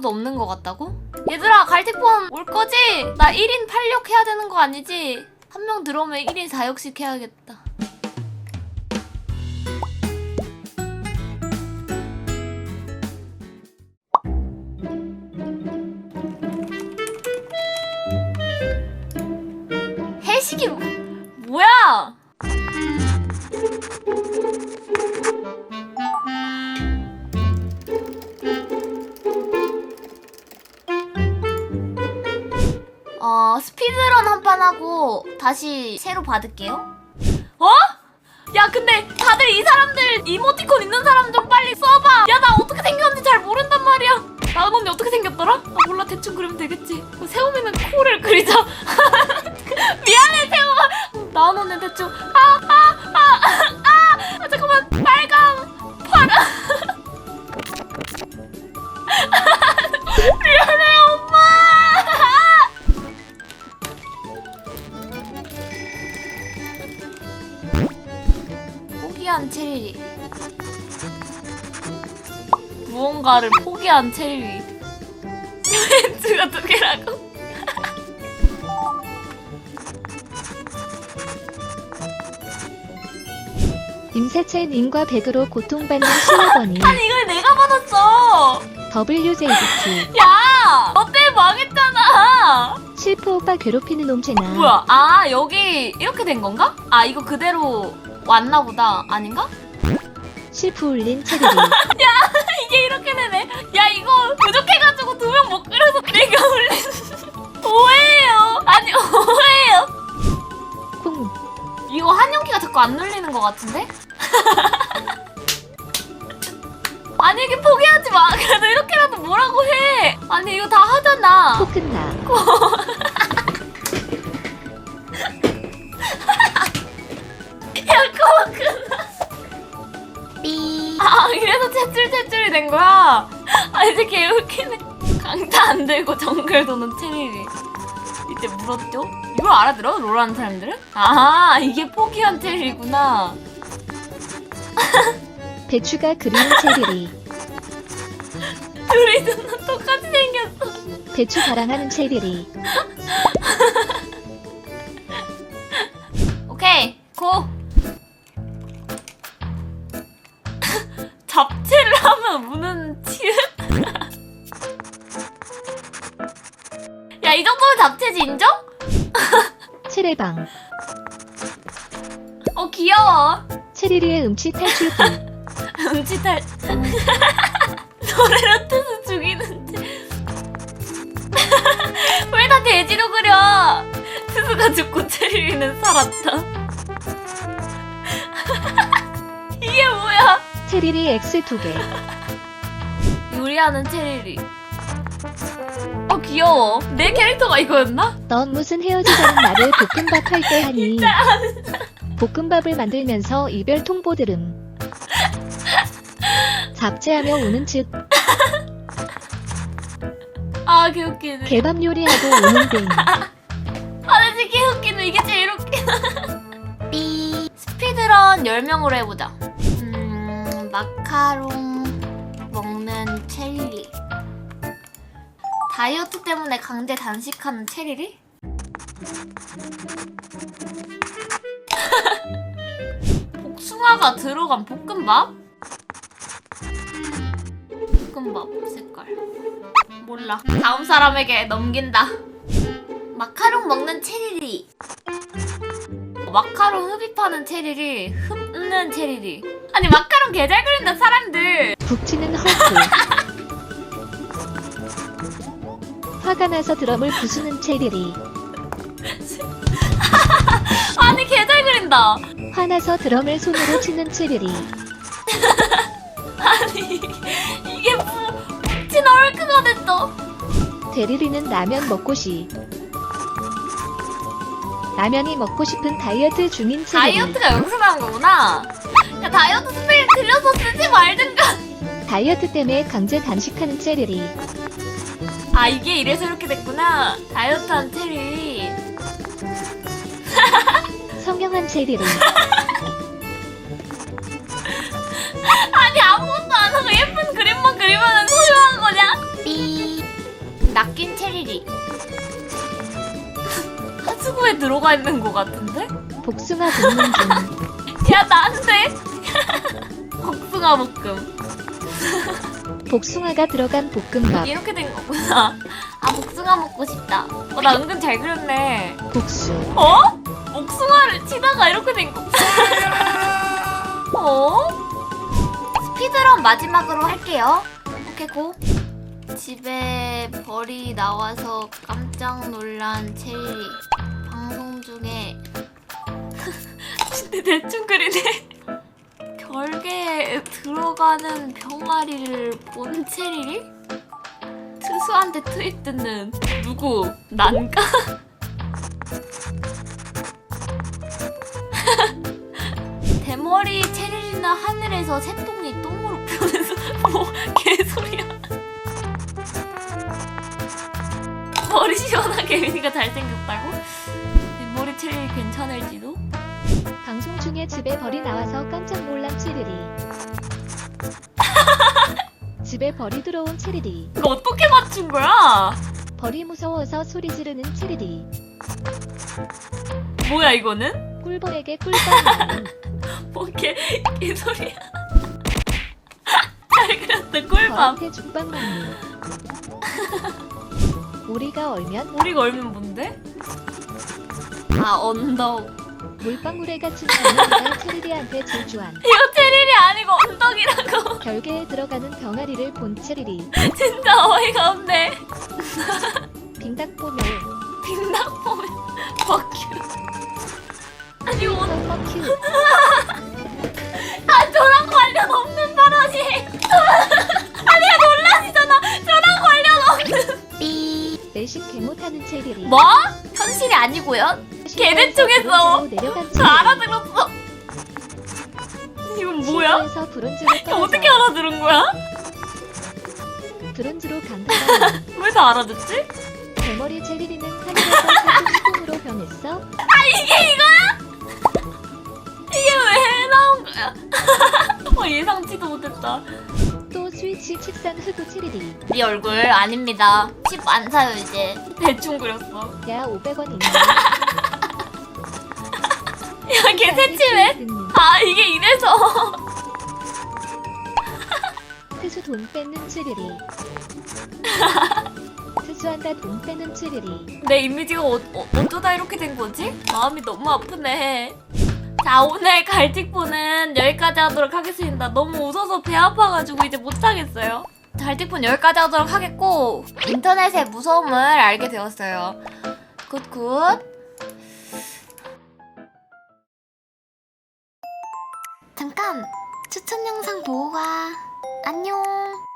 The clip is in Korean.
아무도 없는 것 같다고? 얘들아 갈틱폰 올 거지? 나 1인 8역 해야 되는 거 아니지? 한 명 들어오면 1인 4역씩 해야겠다 어 스피드런 한 판 하고 다시 새로 받을게요. 어? 야 근데 다들 이 사람들 이모티콘 있는 사람 좀 빨리 써봐. 야 나 어떻게 생겼는지 잘 모른단 말이야. 나은 언니 어떻게 생겼더라? 아 몰라 대충 그리면 되겠지. 어, 세우미는 코를 그리자. 미안해 세우마. 나은 언니 대충 아아아 아 아, 아, 아, 잠깐만 빨강 파랑. 무언가를 포기한 체리. 멘트가 두 개라고? 임세채님과 백으로 고통받는 실버니 아니 이걸 내가 받았어. WJDT 야, 너 때문에 망했잖아. 실프 오빠 괴롭히는 놈체나 뭐야? 아 여기 이렇게 된 건가? 아 이거 그대로 왔나 보다. 아닌가? 실프 울린 체리리 이렇게 되네. 야 이거 부족해가지고 두 명 못 그려서 내가 올린 오해예요. 아니 오해예요. 콩 이거 한영키가 자꾸 안 눌리는 것 같은데? 아니 이게 포기하지 마. 그래도 이렇게라도 뭐라고 해. 아니 이거 다 하잖아. 코끝나 된 거야. 아 이제 개웃기네. 강타 안 들고 정글 도는 체리리. 이때 물었죠? 이걸 알아들어? 롤하는 사람들은? 아 이게 포기한 체리구나. 배추가 그리는 체리리 둘이 존나 똑같이 생겼어. 배추 자랑하는 체리리 오케이 고 잡채지 인정? 체레방. 어 귀여워. 체리리의 음치 탈출기. 음치탈. 노래로 뜻을 죽이는데. 왜 다 돼지로 그려? 스스가 죽고 체리는 살았다. 이게 뭐야? 체리리 X 두개. 요리하는 체리리. 어 귀여워. 내 캐릭터가 이거였나? 넌 무슨 헤어지자는 말을 볶음밥 할 때 하니 볶음밥을 만들면서 이별 통보 들음 잡채하며 우는 즉 아 개웃기네. 개밥 요리하고 우는 등 아 진짜 개웃기네. 이게 제일 웃기다. 삐. 스피드런 10명으로 해보자. 음 마카롱 먹는 체리리. 다이어트 때문에 강제 단식하는 체리리? 복숭아가 들어간 볶음밥? 볶음밥 색깔. 몰라. 다음 사람에게 넘긴다. 마카롱 먹는 체리리. 마카롱 흡입하는 체리리, 흡는 체리리. 아니 마카롱 개잘 그린다 사람들. 북치는 허프 화가 나서 드럼을 부수는 체리리 아니 개 잘 그린다. 화나서 드럼을 손으로 치는 체리리 아니 이게 뭐진 얼크가 됐어. 대리리는 라면 먹고 시 라면이 먹고 싶은 다이어트 중인 체리리 다이어트가 여기서 나온 거구나. 야 다이어트 스펠 들려서 쓰지 말든가. 다이어트 때문에 강제 단식하는 체리리 아 이게 이래서 이렇게 됐구나. 다이어트한 체리. 성형한 체리리 아니 아무것도 안 하고 예쁜 그림만 그리면 소유한 거냐? 삐. 체리리. 하수구에 들어가 있는 것 같은데? 복숭아 볶는 중. 야 나한테 복숭아 볶음 복숭아가 들어간 볶음밥. 이렇게 된 거구나. 아 복숭아 먹고 싶다. 어, 나 은근 잘 그렸네. 국수. 어? 복숭아를 치다가 이렇게 된 거. 어? 스피드런 마지막으로 할게요. 오케이 고. 집에 벌이 나와서 깜짝 놀란 체리. 방송 중에 근데 대충 그리네. 결계에 들어가는 병아리를 본 체리리? 트수한테 트윗 듣는 누구? 난가? 대머리 체리리나 하늘에서 새똥이 똥으로 변해서 뭐 개소리야 머리 시원하게 미니가 잘생겼다고? 대머리 체리리 괜찮을지도? 방송 중에 집에 벌이 나와서 깜짝 놀란 체리리. 집에 벌이 들어온 체리리. 이거 어떻게 맞춘 거야? 벌이 무서워서 소리 지르는 체리리. 뭐야 이거는? 꿀벌에게 나는 뭐개 개소리야 잘 그렸다 꿀밤 벌한테 죽빵 먹는. 우리가 얼면 우리가 얼면 뭔데? 아 언덕 물방울에 갇힌 언니가 체리리한테 질주한. 이거 체리리 아니고 언덕이라고 결계에 들어가는 병아리를 본 체리리. 진짜 어이가 없네 빙닥보며 빙당 보면 버큐 아니 오, 펑큐. 아 저랑 관련 없는 발언이 아니야 논란이잖아 저랑 관련 없는 삐 내식 개 못하는 체리리. 뭐? 현실이 아니고요 걔네 저 체리리. 알아들었어 이건 뭐야? 어떻게 알아들은 거야? 브론즈로 강간하는 왜다 알아듣지? 대머리 체리리는 하늘에서 사슴수동으로 변했어 아 이게 이거야? 이게 왜 나온 거야? 어, 예상치도 못했다. 또 스위치 책상 흑우 체리리 네 얼굴 아닙니다. 칩 안 사요 이제. 대충 그렸어. 야 500원 있네 야, 걔 새침해? 아 이게 이래서. 트수 돈 뺏는 체리리 트수한다 돈 빼는 체리리 내 이미지가 어, 어, 어쩌다 이렇게 된 거지? 마음이 너무 아프네. 자 오늘 갈틱폰은 여기까지 하도록 하겠습니다. 너무 웃어서 배 아파가지고 이제 못하겠어요. 갈틱폰 여기까지 하도록 하겠고 인터넷의 무서움을 알게 되었어요. 굿굿. 추천! 영상 보고 가. 안녕!